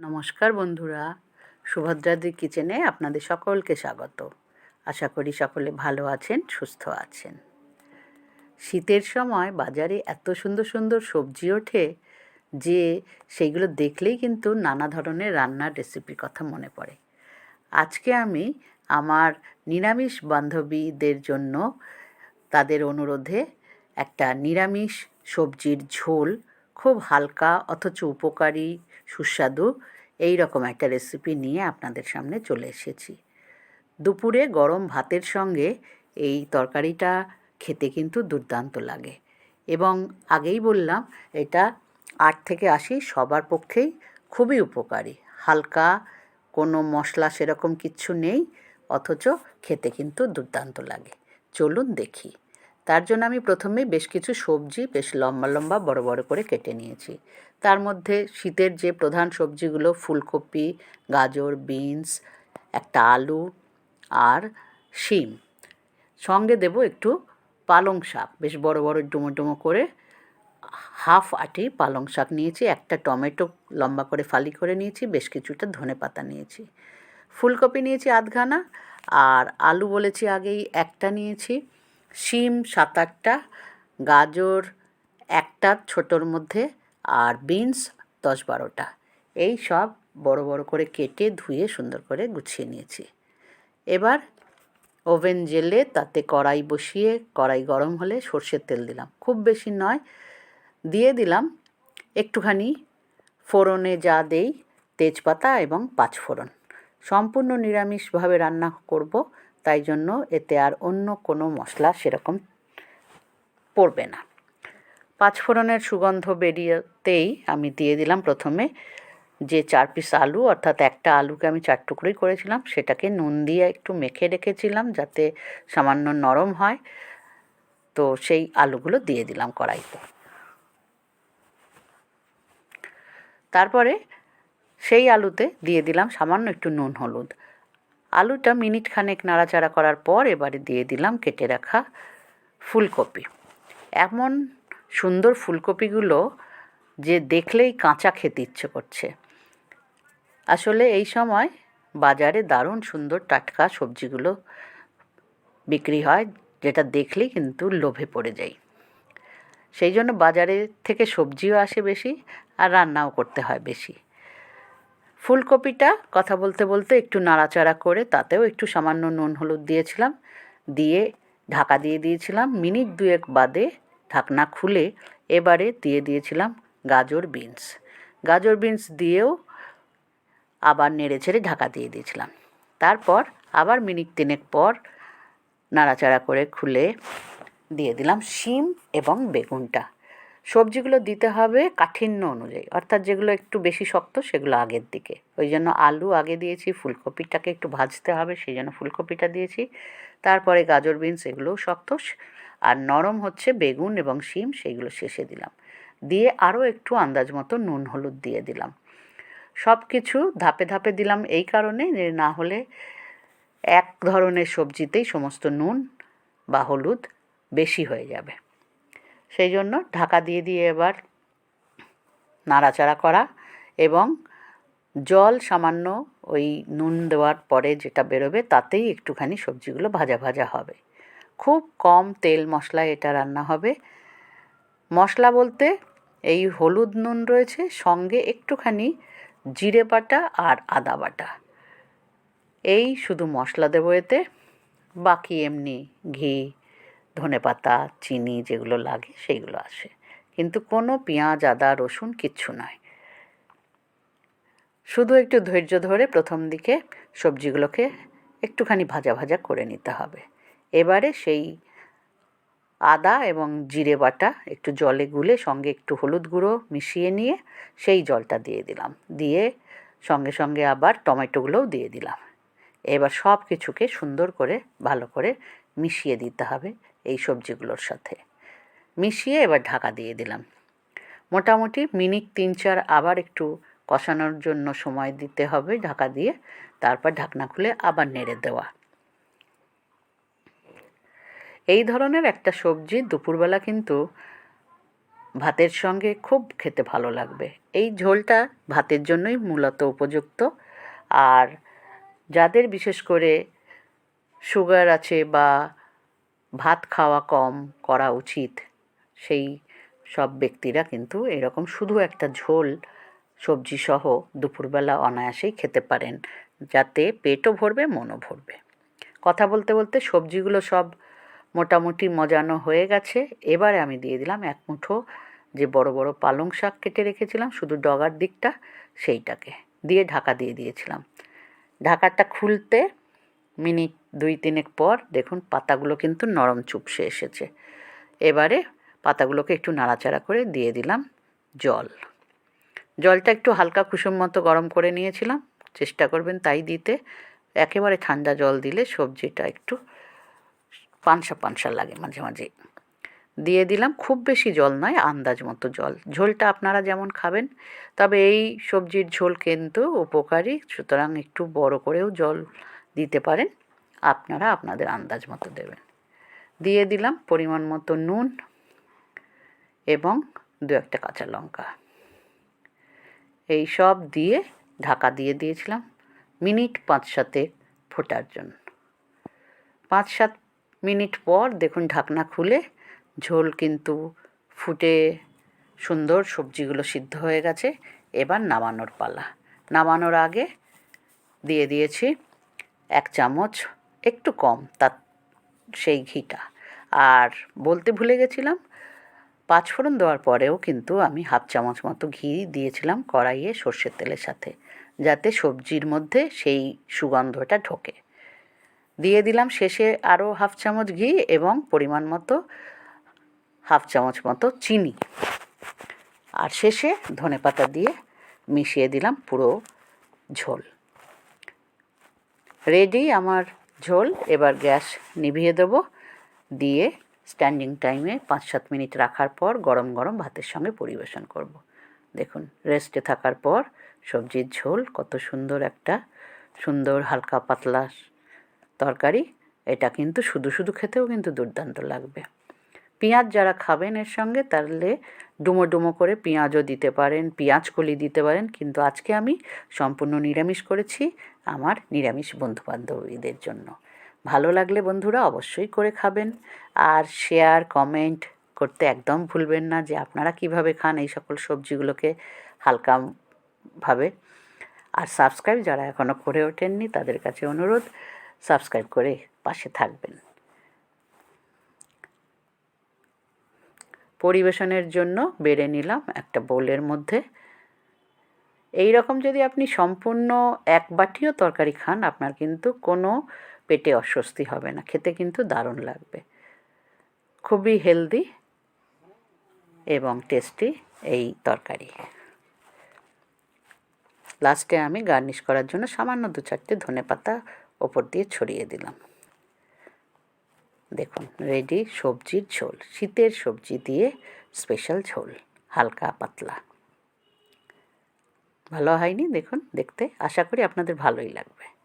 নমস্কার বন্ধুরা। সুভদ্রাদি কিচেনে আপনাদের সকলকে স্বাগত। আশা করি সকলে ভালো আছেন, সুস্থ আছেন। শীতের সময় বাজারে এত সুন্দর সুন্দর সবজি ওঠে যে সেইগুলো দেখলেই কিন্তু নানা ধরনের রান্নার রেসিপির কথা মনে পড়ে। আজকে আমি আমার নিরামিষ বান্ধবীদের জন্য তাদের অনুরোধে একটা নিরামিষ সবজির ঝোল খুব হালকা অথচ উপকারী, সুস্বাদু এই রকম একটা রেসিপি নিয়ে আপনাদের সামনে চলে এসেছি। দুপুরে গরম ভাতের সঙ্গে এই তরকারিটা খেতে কিন্তু দুর্দান্ত লাগে এবং আগেই বললাম, এটা আট থেকে আশি সবার পক্ষেই খুবই উপকারী। হালকা, কোনো মশলা সেরকম কিছু নেই, অথচ খেতে কিন্তু দুর্দান্ত লাগে। চলুন দেখি। তার জন্য আমি প্রথমেই বেশ কিছু সবজি, বেশ লম্বা লম্বা বড় বড় করে কেটে নিয়েছি। তার মধ্যে শীতের যে প্রধান সবজিগুলো ফুলকপি, গাজর, বিনস, একটা আলু আর শিম। সঙ্গে দেব একটু পালং শাক। বেশ বড় বড় ডুমো ডুমো করে হাফ আটি পালং শাক নিয়েছি, একটা টমেটো লম্বা করে ফালি করে নিয়েছি, বেশ কিছুটা ধনে পাতা নিয়েছি। ফুলকপি নিয়েছি আধখানা আর আলু বলেছি আগেই একটা নিয়েছি। শিম সাত আটটা গাজর একটা ছোটোর মধ্যে আর বিনস দশ বারোটা এই সব বড় বড় করে কেটে ধুয়ে সুন্দর করে গুছিয়ে নিয়েছি। এবার ওভেন জেলে তাতে কড়াই বসিয়ে, কড়াই গরম হলে সর্ষের তেল দিলাম। খুব বেশি নয়, দিয়ে দিলাম একটুখানি ফোড়নে যা দেই, তেজপাতা এবং পাঁচফোড়ন। সম্পূর্ণ নিরামিষভাবে রান্না করব। তাই জন্য এতে আর অন্য কোনো মশলা সেরকম পড়বে না। পাঁচফোড়নের সুগন্ধ বেরিয়েতেই আমি দিয়ে দিলাম প্রথমে যে চার পিস আলু, অর্থাৎ একটা আলুকে আমি চার টুকরোই করেছিলাম, সেটাকে নুন দিয়ে একটু মেখে রেখেছিলাম যাতে সামান্য নরম হয়। তো সেই আলুগুলো দিয়ে দিলাম কড়াইতে। তারপরে সেই আলুতে দিয়ে দিলাম সামান্য একটু নুন, হলুদ। আলুটা মিনিট খানেক নাড়াচাড়া করার পর এবারে দিয়ে দিলাম কেটে রাখা ফুলকপি। এমন সুন্দর ফুলকপিগুলো যে দেখলেই কাঁচা খেতে ইচ্ছে করছে। আসলে এই সময় বাজারে দারুণ সুন্দর টাটকা সবজিগুলো বিক্রি হয়, যেটা দেখলেই কিন্তু লোভে পড়ে যাই। সেই জন্য বাজারে থেকে সবজিও আসে বেশি আর রান্নাও করতে হয় বেশি। ফুলকপিটা কথা বলতে বলতে একটু নাড়াচাড়া করে তাতেও একটু সামান্য নুন হলুদ দিয়েছিলাম। দিয়ে ঢাকা দিয়ে দিয়েছিলাম। মিনিট দুয়েক বাদে ঢাকনা খুলে এবারে দিয়ে দিয়েছিলাম গাজর বিনস। গাজর বিনস দিয়েও আবার নেড়ে ছেড়ে ঢাকা দিয়ে দিয়েছিলাম। তারপর আবার মিনিট তিনেক পর নাড়াচাড়া করে খুলে দিয়ে দিলাম শিম এবং বেগুনটা। সবজিগুলো দিতে হবে কাঠিন্য অনুযায়ী। অর্থাৎ যেগুলো একটু বেশি শক্ত, সেগুলো আগের দিকে। ওই জন্য আলু আগে দিয়েছি, ফুলকপিটাকে একটু ভাজতে হবে, সেই জন্য ফুলকপিটা দিয়েছি। তারপরে গাজর, বিনস, এগুলোও শক্ত। আর নরম হচ্ছে বেগুন এবং শিম, সেইগুলো শেষে দিলাম। দিয়ে আরও একটু আন্দাজ মতো নুন, হলুদ দিয়ে দিলাম। সব কিছু ধাপে ধাপে দিলাম এই কারণে না হলে এক ধরনের সবজিতেই সমস্ত নুন বা হলুদ বেশি হয়ে যাবে। সেই জন্য ঢাকা দিয়ে দিয়ে এবার নাড়াচাড়া করা এবং জল সামান্য ওই নুন দেওয়ার পরে যেটা বেরোবে তাতেই একটুখানি সবজিগুলো ভাজা ভাজা হবে। খুব কম তেল মশলায় এটা রান্না হবে। মশলা বলতে এই হলুদ নুন রয়েছে, সঙ্গে একটুখানি জিরে বাটা আর আদা বাটা। এই শুধু মশলা দেবো এতে, বাকি এমনি ঘি ধনে পাতা চিনি যেগুলো লাগে সেইগুলো আসে। কিন্তু কোনো পেঁয়াজ, আদা, রসুন কিচ্ছু নয়। শুধু একটু ধৈর্য ধরে প্রথম দিকে সবজিগুলোকে একটুখানি ভাজা ভাজা করে নিতে হবে। এবারে সেই আদা এবং জিরে বাটা একটু জলে গুলে সঙ্গে একটু হলুদ গুঁড়ো মিশিয়ে নিয়ে সেই জলটা দিয়ে দিলাম। দিয়ে সঙ্গে সঙ্গে আবার টমেটোগুলোও দিয়ে দিলাম। এবার সব কিছুকে সুন্দর করে, ভালো করে মিশিয়ে দিতে হবে। এই সবজিগুলোর সাথে। মিশিয়ে এবার ঢাকা দিয়ে দিলাম। মোটামুটি মিনিট তিন চার আবার একটু কষানোর জন্য সময় দিতে হবে ঢাকা দিয়ে। তারপর ঢাকনা খুলে আবার নেড়ে দেওয়া। এই ধরনের একটা সবজি দুপুরবেলা কিন্তু ভাতের সঙ্গে খুব খেতে ভালো লাগবে। এই ঝোলটা ভাতের জন্যই মূলত উপযুক্ত। আর যাদের বিশেষ করে সুগার আছে বা ভাত খাওয়া কম করা উচিত। সেই সব ব্যক্তিরা কিন্তু এরকম শুধু একটা ঝোল সবজি সহ দুপুরবেলা অনায়াসেই খেতে পারেন, যাতে পেটও ভরবে, মনও ভরবে। কথা বলতে বলতে সবজিগুলো সব মোটামুটি মজানো হয়ে গেছে। এবারে আমি দিয়ে দিলাম এক মুঠো যে বড় বড় পালং শাক কেটে রেখেছিলাম, শুধু ডগার দিকটা সেইটাকে। দিয়ে ঢাকা দিয়ে দিয়েছিলাম। ঢাকাটা খুলতে মিনিট দুই তিনেক পর দেখুন পাতাগুলো কিন্তু নরম চুপসে এসেছে। এবারে পাতাগুলোকে একটু নাড়াচাড়া করে দিয়ে দিলাম জল। জলটা একটু হালকা কুসুম মতো গরম করে নিয়েছিলাম, চেষ্টা করবেন তাই দিতে। একেবারে ঠান্ডা জল দিলে সবজিটা একটু পানসা পানসা লাগে মাঝে মাঝে। দিয়ে দিলাম খুব বেশি জল নয়, আন্দাজ মতো জল। ঝোলটা আপনারা যেমন খাবেন, তবে এই সবজির ঝোল কিন্তু উপকারী। সুতরাং একটু বড় করেও জল দিতে পারেন। আপনারা আপনাদের আন্দাজ মতো দেবেন। দিয়ে দিলাম পরিমাণ মতো নুন এবং দু একটা কাঁচা লঙ্কা। এই সব দিয়ে ঢাকা দিয়ে দিয়েছিলাম মিনিট পাঁচ সাতে ফোটার জন্য। পাঁচ সাত মিনিট পর দেখুন ঢাকনা খুলে ঝোল কিন্তু ফুটে সুন্দর সবজিগুলো সিদ্ধ হয়ে গেছে। এবার নামানোর পালা। নামানোর আগে দিয়ে দিয়েছি এক চামচ একটু কম, তার সেই ঘিটা। আর বলতে ভুলে গেছিলাম পাঁচফোড়ন দেওয়ার পরেও কিন্তু আমি হাফ চামচ মতো ঘি দিয়েছিলাম কড়াইয়ে সর্ষের তেলের সাথে, যাতে সবজির মধ্যে সেই সুগন্ধটা ঢোকে। দিয়ে দিলাম শেষে আরও হাফ চামচ ঘি এবং পরিমাণ মতো হাফ চামচ মতো চিনি। আর শেষে ধনেপাতা দিয়ে মিশিয়ে দিলাম পুরো ঝোল। রেডি আমার ঝোল, এবার গ্যাস নিভিয়ে দেবো। দিয়ে স্ট্যান্ডিং টাইমে পাঁচ সাত মিনিট রাখার পর গরম গরম ভাতের সঙ্গে পরিবেশন করব। দেখুন রেস্টে থাকার পর সবজির ঝোল কত সুন্দর একটা, সুন্দর হালকা পাতলা তরকারি। এটা কিন্তু শুধু শুধু খেতেও কিন্তু দুর্দান্ত লাগবে। পেঁয়াজ যারা খাবেন এর সঙ্গে, তাহলে ডুমো ডুমো করে পেঁয়াজও দিতে পারেন, পেঁয়াজ কলি দিতে পারেন। কিন্তু আজকে আমি সম্পূর্ণ নিরামিষ করেছি আমার নিরামিষ বন্ধুবান্ধবীদের জন্য। ভালো লাগলে বন্ধুরা অবশ্যই করে খাবেন। আর শেয়ার কমেন্ট করতে একদম ভুলবেন না যে আপনারা কীভাবে খান এই সকল সবজিগুলোকে হালকাভাবে আর সাবস্ক্রাইব যারা এখনও করে ওঠেননি, তাদের কাছে অনুরোধ সাবস্ক্রাইব করে পাশে থাকবেন। পরিবেশনের জন্য বেড়ে নিলাম একটা বোলের মধ্যে। এই রকম যদি আপনি সম্পূর্ণ এক বাটিও তরকারি খান, আপনার কিন্তু কোনো পেটে অস্বস্তি হবে না, খেতে কিন্তু দারুণ লাগবে। খুবই হেলদি এবং টেস্টি এই তরকারি। লাস্টে আমি গার্নিশ করার জন্য সামান্য দু চারটে ধনে পাতা ওপর দিয়ে ছড়িয়ে দিলাম। দেখুন রেডি সবজির ঝোল, শীতের সবজি দিয়ে স্পেশাল ঝোল, হালকা পাতলা। ভালো হয়নি? দেখুন, দেখতে, আশা করি আপনাদের ভালোই লাগবে।